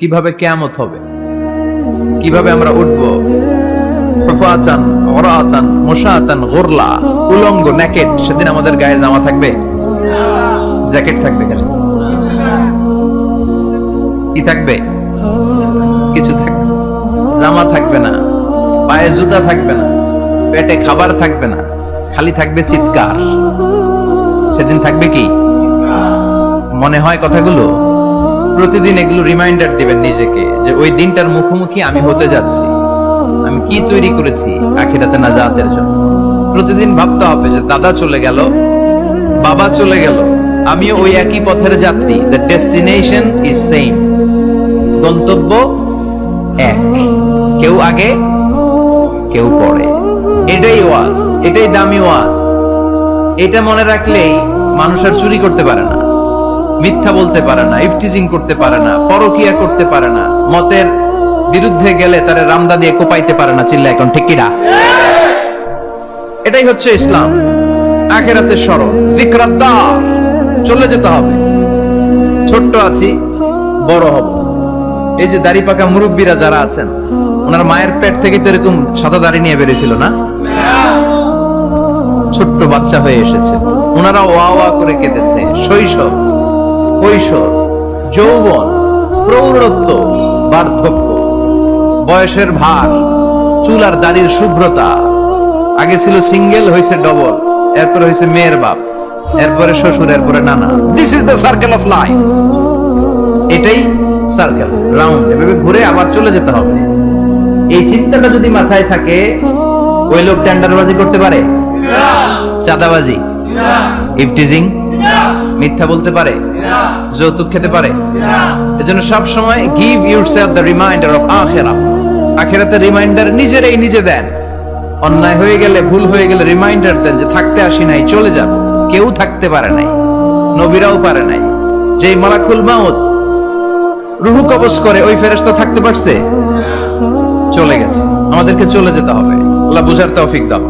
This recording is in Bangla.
কীভাবে কেয়ামত হবে? কীভাবে আমরা উঠব? হুফাতান ওরাতান মুশাতান গুরলা, উলঙ্গ, নেকেট, সেদিন আমাদের গায়ে জামা থাকবে? জ্যাকেট থাকবে কি থাকবে? কিছু থাকবে জামা থাকবে না। পায়ে জুতা থাকবে না। পেটে খাবার থাকবে না। খালি থাকবে চিৎকার। সেদিন থাকবে কি? মনে হয় কথাগুলো? প্রতিদিন এগুলো রিমাইন্ডার দিবেন নিজেকে যে ওই দিনটার মুখোমুখি আমি হতে যাচ্ছি। আমি কি তৈরি করেছি আখিরাতে নাজাতের জন্য? প্রতিদিন ভাবতে হবে যে দাদা চলে গেল, বাবা চলে গেল। আমিও ওই একই পথের যাত্রী। দ্য ডেস্টিনেশন ইজ সেম গন্তব্য এক। কেউ আগে, কেউ পরে। এটাই ওয়াজ, এটাই দামি ওয়াজ। এটা মনে রাখলেই মানুষ আর চুরি করতে পারে না। মিথ্যা বলতে পারে না, ইফটিজিং করতে পারে না, পরকিয়া করতে পারে না, মতের বিরুদ্ধে গেলে তারে রামদা দিয়ে কোপাইতে পারে না চিল্লা এখন ঠিক কিনা এটাই হচ্ছে ইসলাম। আখেরাতের স্মরণ জিক্রাদ্দার চলে যেতে হবে। ছোট্ট আছি, বড় হব। এই যে দাড়ি পাকা মুরব্বীরা যারা আছেন, ওনার মায়ের পেট থেকে তো এরকম সাদা দাড়ি নিয়ে বেরিয়েছিল না? ছোট্ট বাচ্চা হয়ে এসেছে। ওনারা ওয়া ওয়া করে কেঁদেছে, শৈশব। কৈশোর যৌবন প্রৌঢ়ত্ব বার্ধক্য। বয়সের ভার চুল আর দাড়ির শুভ্রতা। আগে ছিল সিঙ্গেল হয়েছে ডবল এরপরে হয়েছে মেয়ের বাপ এরপরে শ্বশুর এরপরে নানা। This is the circle of life এটাই সার্কেল রাউন্ড এভাবে ঘুরে আবার চলে যেতে হবে। এই চিন্তাটা যদি মাথায় থাকে ওই লোক টেন্ডারবাজি করতে পারে? চাঁদাবাজি? ইফটিজিং মিথ্যা বলতে পারে, যৌতুক খেতে পারে। এজন্য সব সময় give yourself the reminder of আখেরা আখেরাতের রিমাইন্ডার নিজে দেন। অন্যায় হয়ে গেলে, ভুল হয়ে গেলে রিমাইন্ডার দেন যে থাকতে আসি নাই, চলে যাব। কেউ থাকতে পারে নাই, নবীরাও পারে নাই। যে মালাকুল মাউত রুহু করে, ওই ফেরেশতা থাকতে পারছে? চলে গেছে। আমাদেরকে চলে যেতে হবে। আল্লাহ বুঝার তৌফিক দাও।